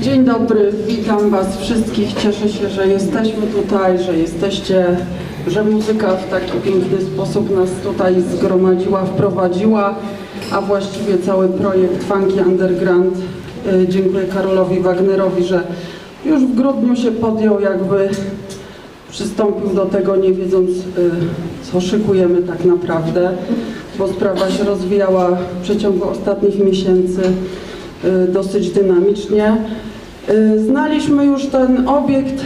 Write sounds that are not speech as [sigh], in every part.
Dzień dobry, witam Was wszystkich. Cieszę się, że jesteśmy tutaj, że jesteście, że muzyka w taki piękny sposób nas tutaj zgromadziła, wprowadziła, a właściwie cały projekt Funky Underground. Y, Dziękuję Karolowi Wagnerowi, że już w grudniu się podjął, jakby przystąpił do tego nie wiedząc, y, co szykujemy tak naprawdę, bo sprawa się rozwijała w przeciągu ostatnich miesięcy y, dosyć dynamicznie. Y, Znaliśmy już ten obiekt.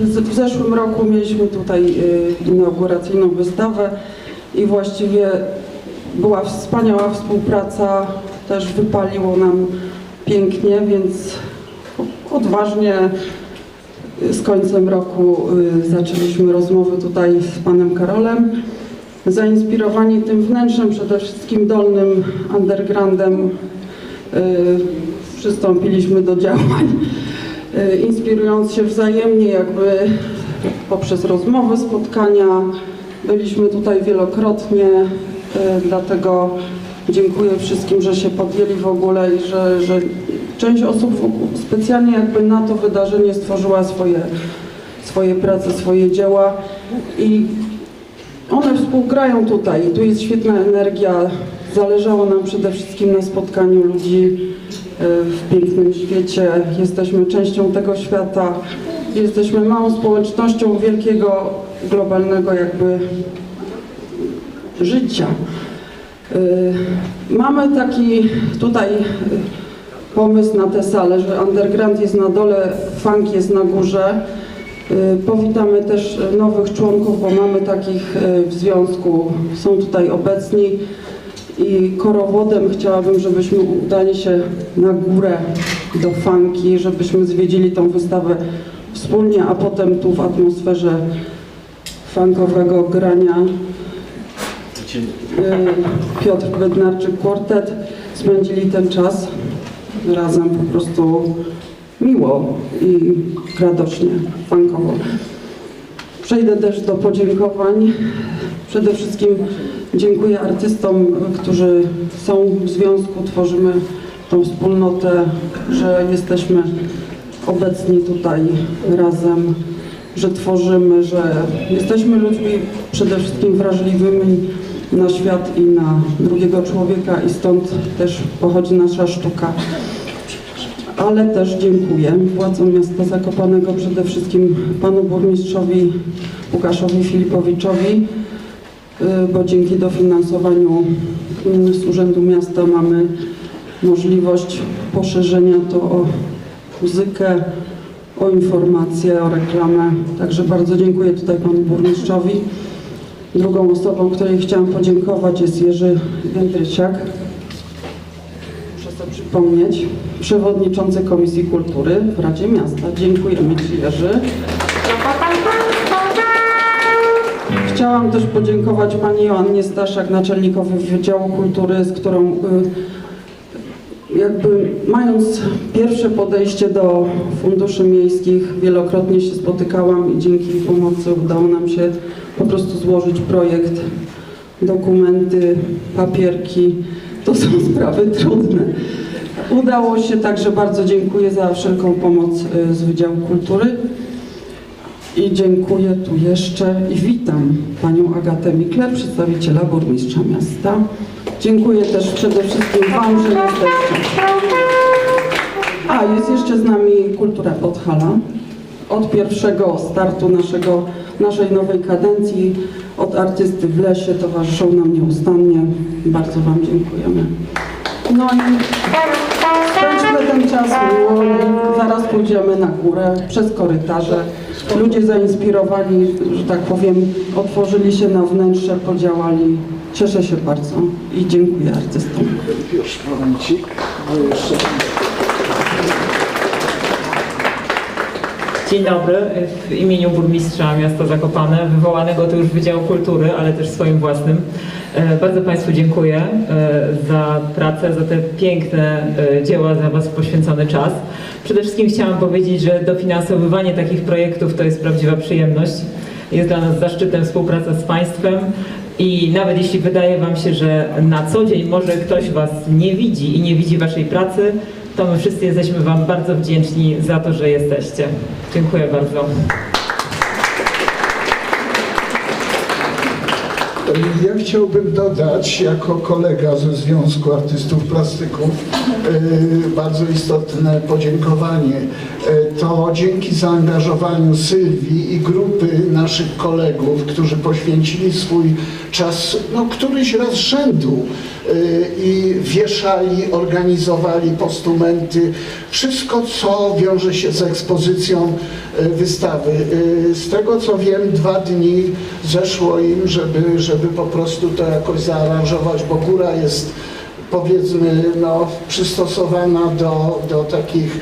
W zeszłym roku mieliśmy tutaj y, inauguracyjną wystawę i właściwie była wspaniała współpraca, też wypaliło nam pięknie, więc odważnie z końcem roku y, zaczęliśmy rozmowy tutaj z panem Karolem. Zainspirowani tym wnętrzem, przede wszystkim dolnym undergroundem, y, przystąpiliśmy do działań, y, inspirując się wzajemnie jakby poprzez rozmowy, spotkania. Byliśmy tutaj wielokrotnie, y, dlatego dziękuję wszystkim, że się podjęli w ogóle i że, że część osób specjalnie jakby na to wydarzenie stworzyła swoje, swoje prace, swoje dzieła i one współgrają tutaj. Tu jest świetna energia. Zależało nam przede wszystkim na spotkaniu ludzi e, w pięknym świecie. Jesteśmy częścią tego świata. Jesteśmy małą społecznością wielkiego, globalnego jakby życia. E, Mamy taki tutaj e, pomysł na tę salę, że underground jest na dole, funk jest na górze. Powitamy też nowych członków, bo mamy takich w związku, są tutaj obecni i korowodem chciałabym, żebyśmy udali się na górę do funki, żebyśmy zwiedzili tą wystawę wspólnie, a potem tu w atmosferze funkowego grania y, Piotr Bednarczyk Quartet spędzili ten czas razem po prostu miło i radośnie, funkowo. Przejdę też do podziękowań. Przede wszystkim dziękuję artystom, którzy są w związku, tworzymy tą wspólnotę, że jesteśmy obecni tutaj razem, że tworzymy, że jesteśmy ludźmi przede wszystkim wrażliwymi na świat i na drugiego człowieka i stąd też pochodzi nasza sztuka. Ale też dziękuję władzom miasta Zakopanego, przede wszystkim panu burmistrzowi Łukaszowi Filipowiczowi, bo dzięki dofinansowaniu mm, z Urzędu Miasta mamy możliwość poszerzenia to o muzykę, o informacje, o reklamę. Także bardzo dziękuję tutaj panu burmistrzowi. Drugą osobą, której chciałam podziękować jest Jerzy Jędrysiak, muszę sobie przypomnieć, przewodniczący Komisji Kultury w Radzie Miasta. Dziękujemy Ci Jerzy. Chciałam też podziękować Pani Joannie Staszak, naczelnikowi Wydziału Kultury, z którą y, jakby mając pierwsze podejście do funduszy miejskich wielokrotnie się spotykałam i dzięki jej pomocy udało nam się po prostu złożyć projekt, dokumenty, papierki. To są [laughs] sprawy trudne. Udało się, także bardzo dziękuję za wszelką pomoc y, z Wydziału Kultury. I dziękuję tu jeszcze i witam Panią Agatę Mikler, przedstawiciela burmistrza miasta. Dziękuję też przede wszystkim Wam, że jesteście. A, jest jeszcze z nami Kultura Podhala. Od pierwszego startu naszego, naszej nowej kadencji, od artysty w lesie towarzyszą nam nieustannie. Bardzo Wam dziękujemy. No i spędźmy ten czas miło pójdziemy na górę przez korytarze. Ludzie zainspirowani, że tak powiem, otworzyli się na wnętrze, podziałali. Cieszę się bardzo i dziękuję artystom. Już momencik, bo jeszcze... Dzień dobry. W imieniu burmistrza miasta Zakopane, wywołanego tu już Wydziału Kultury, ale też swoim własnym. e, Bardzo Państwu dziękuję e, za pracę, za te piękne e, dzieła, za Was poświęcony czas. Przede wszystkim chciałam powiedzieć, że dofinansowywanie takich projektów to jest prawdziwa przyjemność. Jest dla nas zaszczytem współpraca z Państwem i nawet jeśli wydaje Wam się, że na co dzień może ktoś Was nie widzi i nie widzi Waszej pracy, to my wszyscy jesteśmy Wam bardzo wdzięczni za to, że jesteście. Dziękuję bardzo. Ja chciałbym dodać, jako kolega ze Związku Artystów Plastyków, e, bardzo istotne podziękowanie. E, To dzięki zaangażowaniu Sylwii i grupy naszych kolegów, którzy poświęcili swój czas, no któryś raz rzędu i wieszali, organizowali postumenty, wszystko co wiąże się z ekspozycją e, wystawy. E, Z tego co wiem, dwa dni zeszło im, żeby, żeby po prostu to jakoś zaaranżować, bo góra jest powiedzmy no, przystosowana do, do takich y,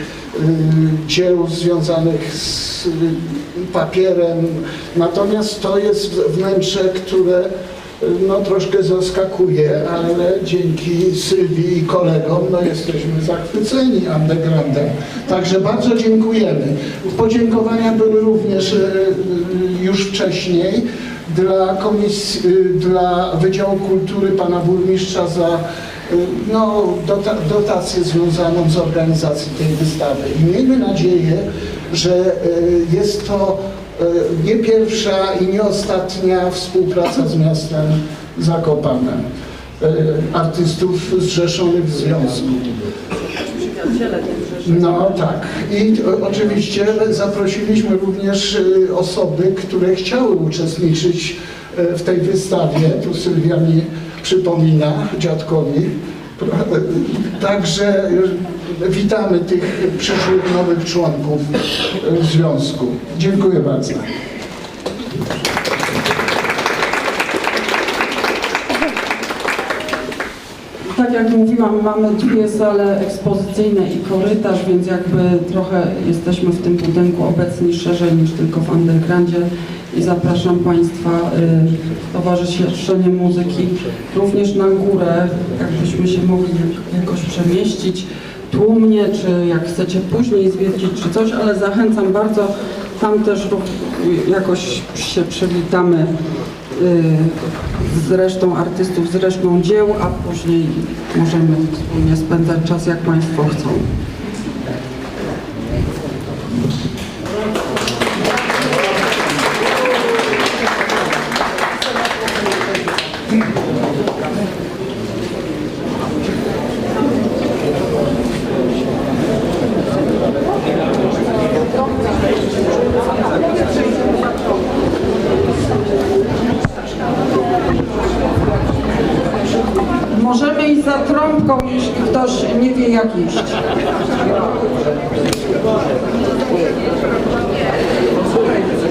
dzieł związanych z y, papierem. Natomiast to jest wnętrze, które no troszkę zaskakuje, ale dzięki Sylwii i kolegom no jesteśmy zachwyceni undergroundem. Także bardzo dziękujemy. Podziękowania były również e, e, już wcześniej dla komisji, e, dla Wydziału Kultury pana burmistrza za no, dota, dotację związaną z organizacją tej wystawy. I miejmy nadzieję, że jest to nie pierwsza i nie ostatnia współpraca z miastem Zakopane, e, artystów zrzeszonych w związku. No tak. I oczywiście zaprosiliśmy również e, osoby, które chciały uczestniczyć e, w tej wystawie. Tu Sylwia mi przypomina, dziadkowi. [laughs] Także witamy tych przyszłych nowych członków związku. Dziękuję bardzo. Tak jak mówiłam, mamy dwie sale ekspozycyjne i korytarz, więc jakby trochę jesteśmy w tym budynku obecni szerzej niż tylko w undergroundzie. I zapraszam Państwa y, Towarzyszenie Muzyki również na górę, jakbyśmy się mogli jakoś przemieścić tłumnie, czy jak chcecie później zwiedzić, czy coś, ale zachęcam bardzo, tam też jakoś się przywitamy y, z resztą artystów, z resztą dzieł, a później możemy wspólnie spędzać czas jak Państwo chcą. Możemy iść za trąbką, jeśli ktoś nie wie jak iść.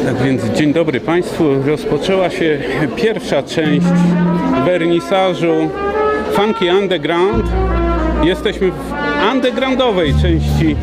Tak więc dzień dobry Państwu. Rozpoczęła się pierwsza część wernisażu Funky Underground. Jesteśmy w undergroundowej części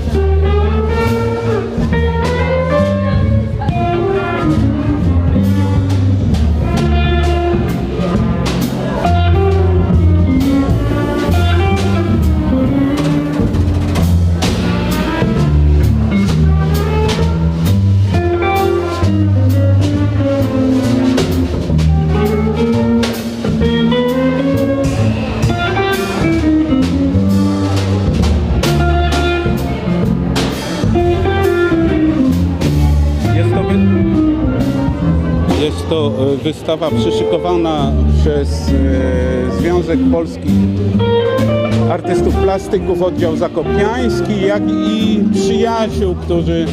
wystawa przyszykowana przez e, Związek Polskich Artystów Plastyków Oddział Zakopiański, jak i przyjaciół, którzy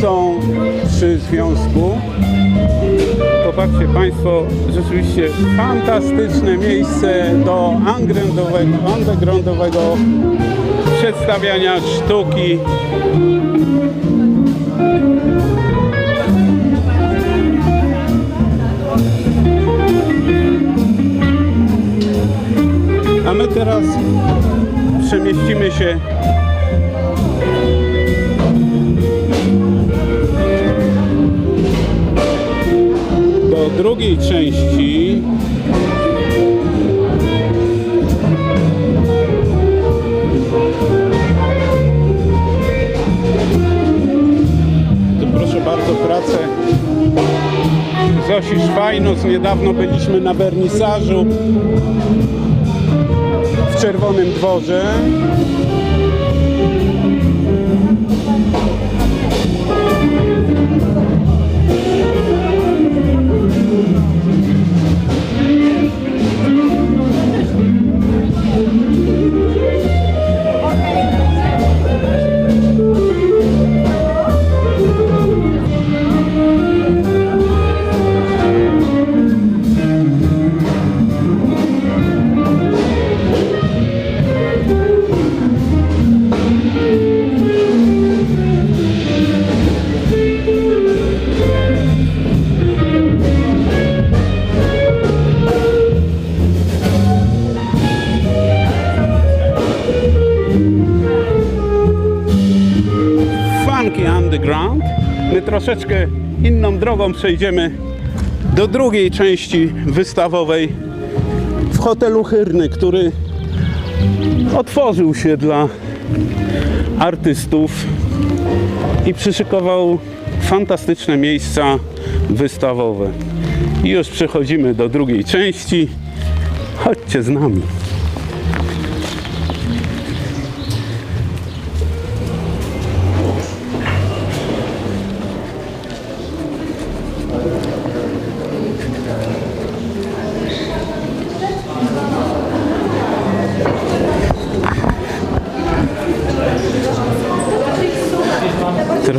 są przy związku. Popatrzcie Państwo, rzeczywiście fantastyczne miejsce do undergroundowego przedstawiania sztuki. Teraz przemieścimy się do drugiej części. Tu proszę bardzo pracę Zosi Szwajnus. Niedawno byliśmy na wernisażu w Czerwonym Dworze. Troszeczkę inną drogą przejdziemy do drugiej części wystawowej w hotelu Hyrny, który otworzył się dla artystów i przyszykował fantastyczne miejsca wystawowe. I już przechodzimy do drugiej części. Chodźcie z nami.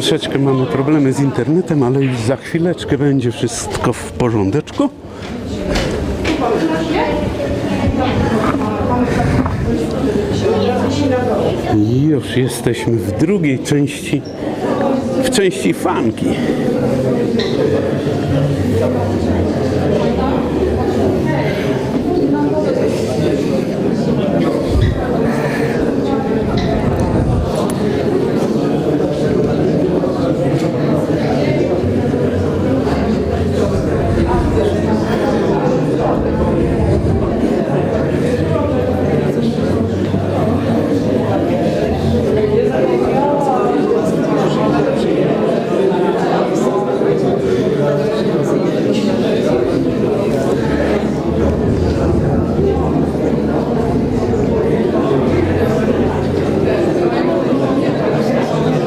Troszeczkę mamy problemy z internetem, ale już za chwileczkę będzie wszystko w porządeczku. I już jesteśmy w drugiej części, w części fanki.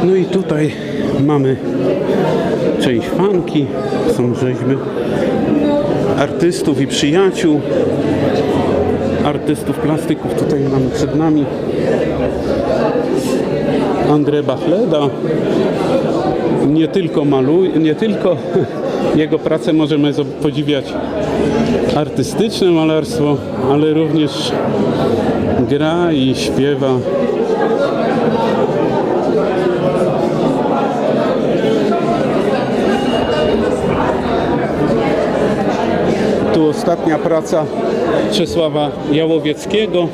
No i tutaj mamy część fanki, są rzeźby artystów i przyjaciół, artystów plastyków. Tutaj mamy przed nami André Bachleda. Nie tylko maluje, nie tylko [laughs] jego pracę możemy podziwiać artystyczne malarstwo, ale również gra i śpiewa. Tu ostatnia praca Czesława Jałowieckiego.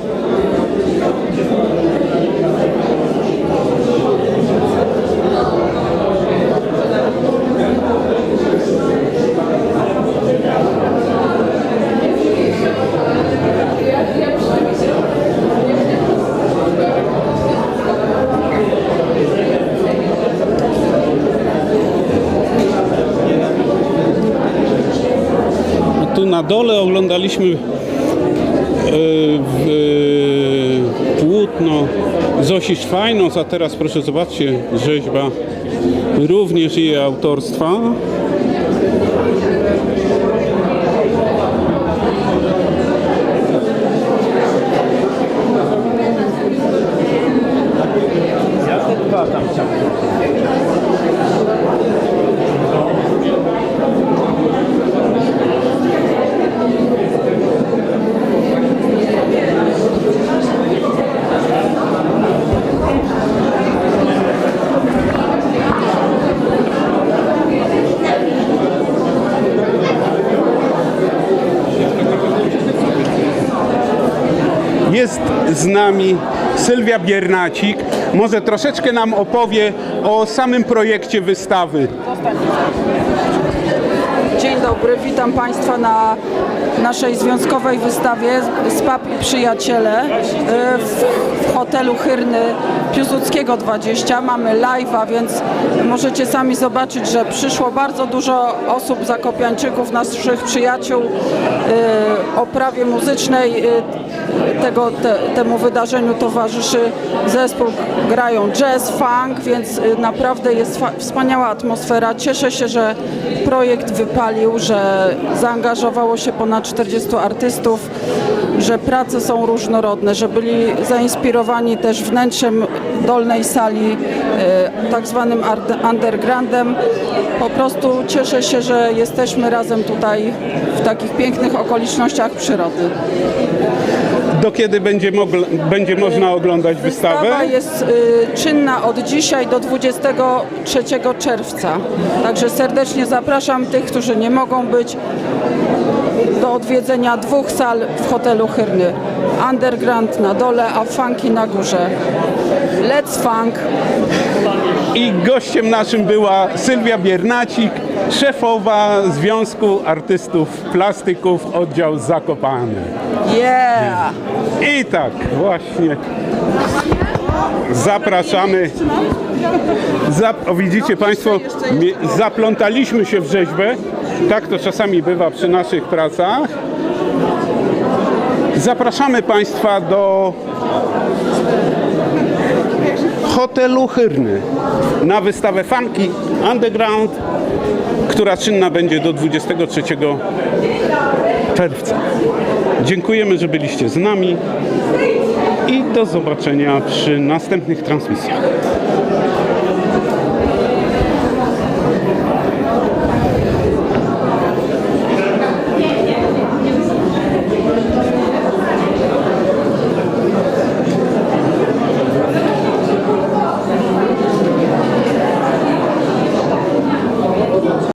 Dole oglądaliśmy e, e, płótno Zosi Szwajnos, a teraz proszę zobaczcie, rzeźba również jej autorstwa. Jest z nami Sylwia Biernacik. Może troszeczkę nam opowie o samym projekcie wystawy. Dzień dobry, witam Państwa na naszej związkowej wystawie SPAP i Przyjaciele e, w, hotelu Hyrny Piłsudskiego 20. Mamy live'a, więc możecie sami zobaczyć, że przyszło bardzo dużo osób, zakopiańczyków, naszych przyjaciół e, o prawie muzycznej e, tego, te, temu wydarzeniu towarzyszy zespół, grają jazz, funk, więc y, naprawdę jest wspaniała atmosfera. Cieszę się, że projekt wypalił, że zaangażowało się ponad 40 artystów, że prace są różnorodne, że byli zainspirowani też wnętrzem dolnej sali, y, tak zwanym undergroundem. Po prostu cieszę się, że jesteśmy razem tutaj w takich pięknych okolicznościach przyrody. Do kiedy będzie, będzie można oglądać wystawę? Wystawa jest y, czynna od dzisiaj do 23 czerwca. Także serdecznie zapraszam tych, którzy nie mogą być do odwiedzenia dwóch sal w hotelu Hyrny. Underground na dole, a funky na górze. Let's Funk. I gościem naszym była Sylwia Biernacik, szefowa Związku Artystów Plastyków, oddział Zakopane. Yeah! I tak właśnie zapraszamy. Zap, o, widzicie Państwo, zaplątaliśmy się w rzeźbę. Tak to czasami bywa przy naszych pracach. Zapraszamy Państwa do hotelu Hyrny na wystawę Funky Underground, która czynna będzie do 23 czerwca. Dziękujemy, że byliście z nami i do zobaczenia przy następnych transmisjach.